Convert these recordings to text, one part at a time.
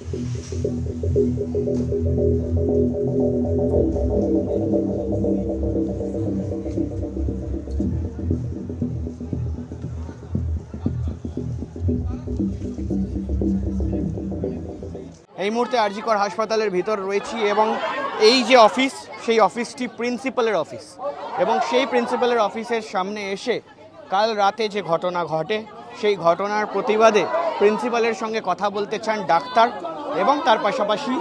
এই মুহূর্তে আরজিকর হাসপাতালের ভিতর রয়েছি এবং এই যে অফিস, সেই অফিসটি প্রিন্সিপালের অফিস এবং সেই প্রিন্সিপালের অফিসের সামনে এসে কাল রাতে যে ঘটনা ঘটে, সেই ঘটনার প্রতিবাদে প্রিন্সিপালের সঙ্গে কথা বলতে চান ডাক্তার। এবং তার পাশাপাশি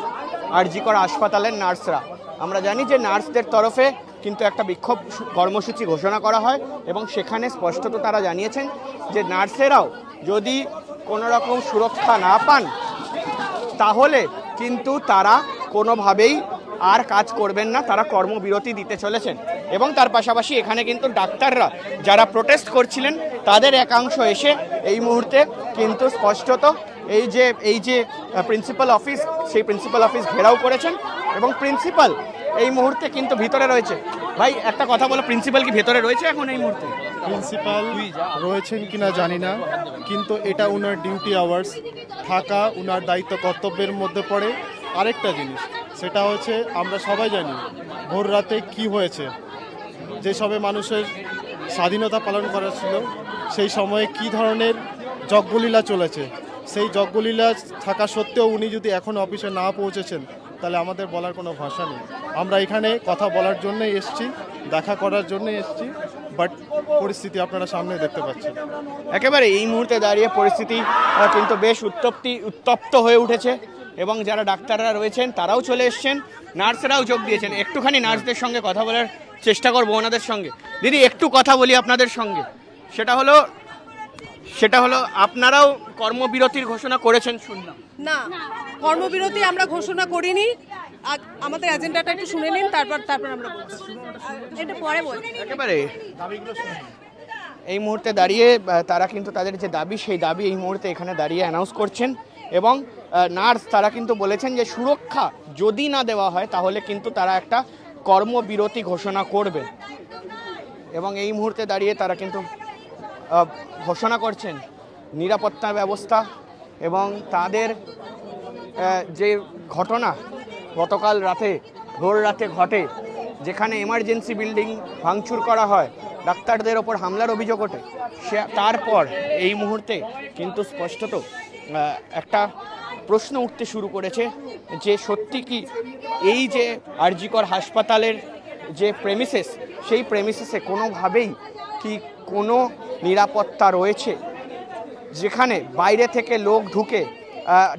আরজিকর হাসপাতালের নার্সরা। আমরা জানি যে নার্সদের তরফে কিন্তু একটা বিক্ষোভ কর্মসূচি ঘোষণা করা হয় এবং সেখানে স্পষ্টত তারা জানিয়েছেন যে নার্সেরাও যদি কোনো রকম সুরক্ষা না পান, তাহলে কিন্তু তারা কোনোভাবেই আর কাজ করবেন না, তারা কর্মবিরতি দিতে চলেছেন। এবং তার পাশাপাশি এখানে কিন্তু ডাক্তাররা যারা প্রোটেস্ট করছিলেন, তাদের একাংশ এসে এই মুহূর্তে কিন্তু স্পষ্টত এই যে এই যে প্রিন্সিপাল অফিস সেই প্রিন্সিপাল অফিস ঘেরাও করেছেন এবং প্রিন্সিপাল এই মুহূর্তে কিন্তু ভিতরে রয়েছে। ভাই, একটা কথা বলো প্রিন্সিপাল কি ভেতরে রয়েছে এখন এই মুহূর্তে? প্রিন্সিপাল রয়েছেন কিনা জানি না, কিন্তু এটা উনার ডিউটি আওয়ার্স থাকা উনার দায়িত্ব কর্তব্যের মধ্যে পড়ে। আরেকটা জিনিস, সেটা হচ্ছে আমরা সবাই জানি ভোর রাতে কি হয়েছে, যেসবে মানুষের স্বাধীনতা পালন করা ছিল, সেই সময়ে কি ধরনের যজ্ঞলীলা চলেছে সেই যজ্ঞলীলা থাকা সত্ত্বেও উনি যদি এখন অফিসে না পৌঁছেছেন, তাহলে আমাদের বলার কোনো ভাষা নেই। আমরা এখানে কথা বলার জন্যই এসছি, দেখা করার জন্যই এসছি বাট পরিস্থিতি আপনারা সামনে দেখতে পাচ্ছেন। একেবারে এই মুহূর্তে দাঁড়িয়ে পরিস্থিতি কিন্তু বেশ উত্তপ্তি, উত্তপ্ত হয়ে উঠেছে এবং যারা ডাক্তাররা রয়েছেন, তারাও চলে এসছেন, নার্সরাও যোগ দিয়েছেন। একটুখানি নার্সদের সঙ্গে কথা বলার চেষ্টা করব ওনাদের সঙ্গে। দিদি, একটু কথা বলি আপনাদের সঙ্গে। সেটা হলো সেটা হলো আপনারাও কর্মবিরতির ঘোষণা করেছেন শুনলাম। না কর্মবিরতি আমরা ঘোষণা করিনি। আমাদের এজেন্ডাটা একটু শুনে নিন তারপর তারপর আমরা বলছি। এটা পরে বলছি। একেবারে এই মুহূর্তে দাঁড়িয়ে তারা কিন্তু তাদের যে দাবি সেই দাবি এই মুহূর্তে এখানে দাঁড়িয়ে অ্যানাউন্স করছেন এবং নার্স তারা কিন্তু বলেছেন যে সুরক্ষা যদি না দেওয়া হয় তাহলে কিন্তু তারা একটা কর্মবিরতি ঘোষণা করবে। এবং এই মুহূর্তে দাঁড়িয়ে তারা কিন্তু ঘোষণা করছেন নিরাপত্তা ব্যবস্থা এবং তাদের যে ঘটনা গতকাল রাতে, ভোর রাতে ঘটে, যেখানে এমার্জেন্সি বিল্ডিং ভাঙচুর করা হয়, ডাক্তারদের ওপর হামলার অভিযোগ ওঠে, সে, তারপর এই মুহূর্তে কিন্তু স্পষ্টত একটা প্রশ্ন উঠতে শুরু করেছে যে সত্যি কি এই যে আরজিকর হাসপাতালের যে প্রেমিসেস সেই প্রেমিসেসে কোনোভাবেই কি কোনো নিরাপত্তা রয়েছে? যেখানে বাইরে থেকে লোক ঢুকে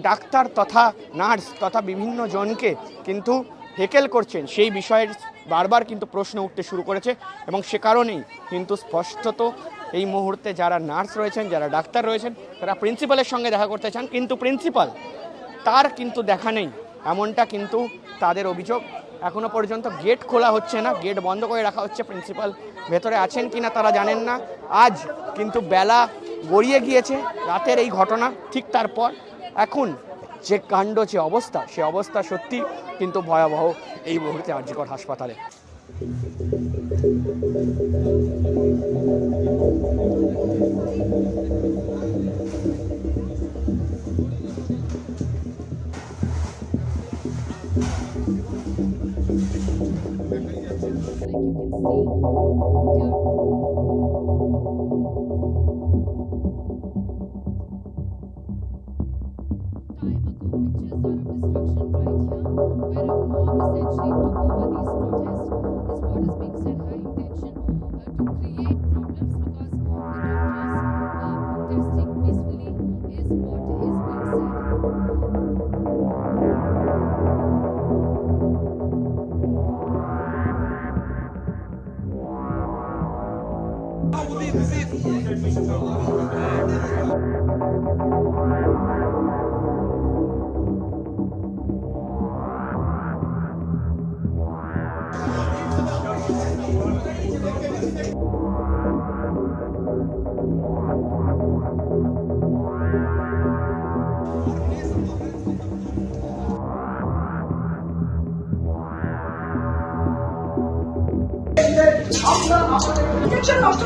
ডাক্তার তথা নার্স তথা বিভিন্ন জনকে কিন্তু হেকেল করছেন। সেই বিষয়ের বারবার কিন্তু প্রশ্ন উঠতে শুরু করেছে এবং সে কারণেই কিন্তু স্পষ্টত এই মুহূর্তে যারা নার্স রয়েছেন, যারা ডাক্তার রয়েছেন, তারা প্রিন্সিপালের সঙ্গে দেখা করতে চান। কিন্তু প্রিন্সিপাল, তার কিন্তু দেখা নেই। এমনটা কিন্তু তাদের অভিযোগ। এখনও পর্যন্ত গেট খোলা হচ্ছে না গেট বন্ধ করে রাখা হচ্ছে প্রিন্সিপাল ভেতরে আছেন কিনা তারা জানেন না। আজ কিন্তু বেলা গড়িয়ে গিয়েছে রাতের এই ঘটনা, ঠিক তারপর এখন যে কাণ্ড, যে অবস্থা, সে অবস্থা সত্যি কিন্তু ভয়াবহ এই মুহূর্তে আরজিকর হাসপাতালে। Time ago pictures are of destruction right here, where a mob essentially took over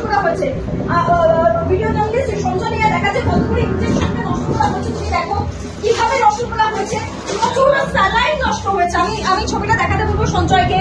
করা হয়েছে। ভিডিও জার্নালিস্ট সঞ্জনীয়া দেখা যায় কত নষ্ট করা হয়েছে। তুমি দেখো কীভাবে নষ্ট করা হয়েছে প্রচুর স্যালাইন নষ্ট হয়েছে। আমি আমি ছবিটা দেখাতে বলব সঞ্জয়কে।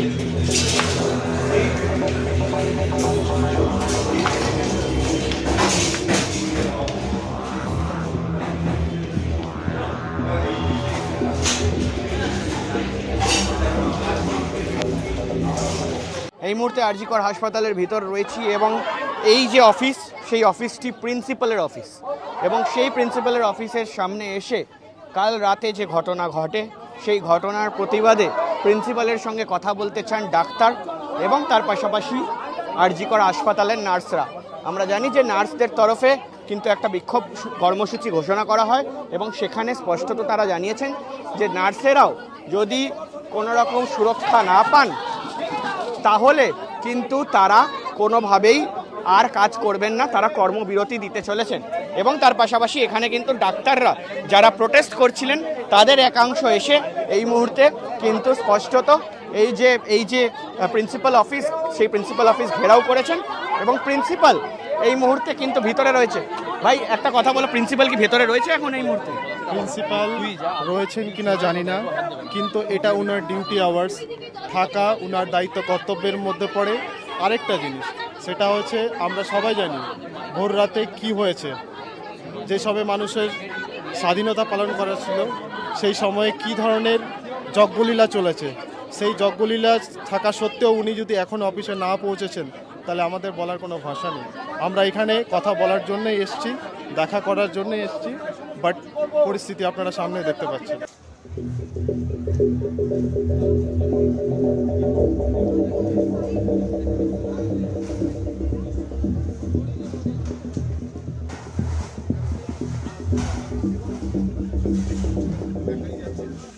এই মুহূর্তে আরজিকর হাসপাতালের ভিতর রয়েছি এবং এই যে অফিস, সেই অফিসটি প্রিন্সিপালের অফিস এবং সেই প্রিন্সিপালের অফিসের সামনে এসে কাল রাতে যে ঘটনা ঘটে, সেই ঘটনার প্রতিবাদে প্রিন্সিপালের সঙ্গে কথা বলতে চান ডাক্তার এবং তার পাশাপাশি আরজিকর হাসপাতালের নার্সরা। আমরা জানি যে নার্সদের তরফে কিন্তু একটা বিক্ষোভ কর্মসূচি ঘোষণা করা হয় এবং সেখানে স্পষ্টত তারা জানিয়েছেন যে নার্সেরাও যদি কোনো রকম সুরক্ষা না পান, তাহলে কিন্তু তারা কোনোভাবেই আর কাজ করবেন না, তারা কর্মবিরতি দিতে চলেছেন। এবং তার পাশাপাশি এখানে কিন্তু ডাক্তাররা যারা প্রোটেস্ট করছিলেন তাদের একাংশ এসে এই মুহূর্তে কিন্তু স্পষ্টত এই যে এই যে প্রিন্সিপাল অফিস সেই প্রিন্সিপাল অফিস ঘেরাও করেছেন এবং প্রিন্সিপাল এই মুহূর্তে কিন্তু ভিতরে রয়েছে। ভাই, একটা কথা বলো প্রিন্সিপাল কি ভেতরে রয়েছে এখন এই মুহূর্তে? প্রিন্সিপাল রয়েছেন কিনা জানি না, কিন্তু এটা ওনার ডিউটি আওয়ার্স থাকা ওনার দায়িত্ব কর্তব্যের মধ্যে পড়ে। আরেকটা জিনিস, সেটা হচ্ছে আমরা সবাই জানি ভোর রাতে কি হয়েছে। যে সবে মানুষের স্বাধীনতা পালন করা ছিল সেই সময়ে কি ধরনের যজ্ঞলীলা চলেছে? সেই যজ্ঞলীলা থাকা সত্ত্বেও উনি যদি এখন অফিসে না পৌঁছেছেন, তাহলে আমাদের বলার কোনো ভাষা নেই। আমরা এখানে কথা বলার জন্যই এসেছি, দেখা করার জন্যই এসেছি বাট পরিস্থিতি আপনারা সামনে দেখতে পাচ্ছেন।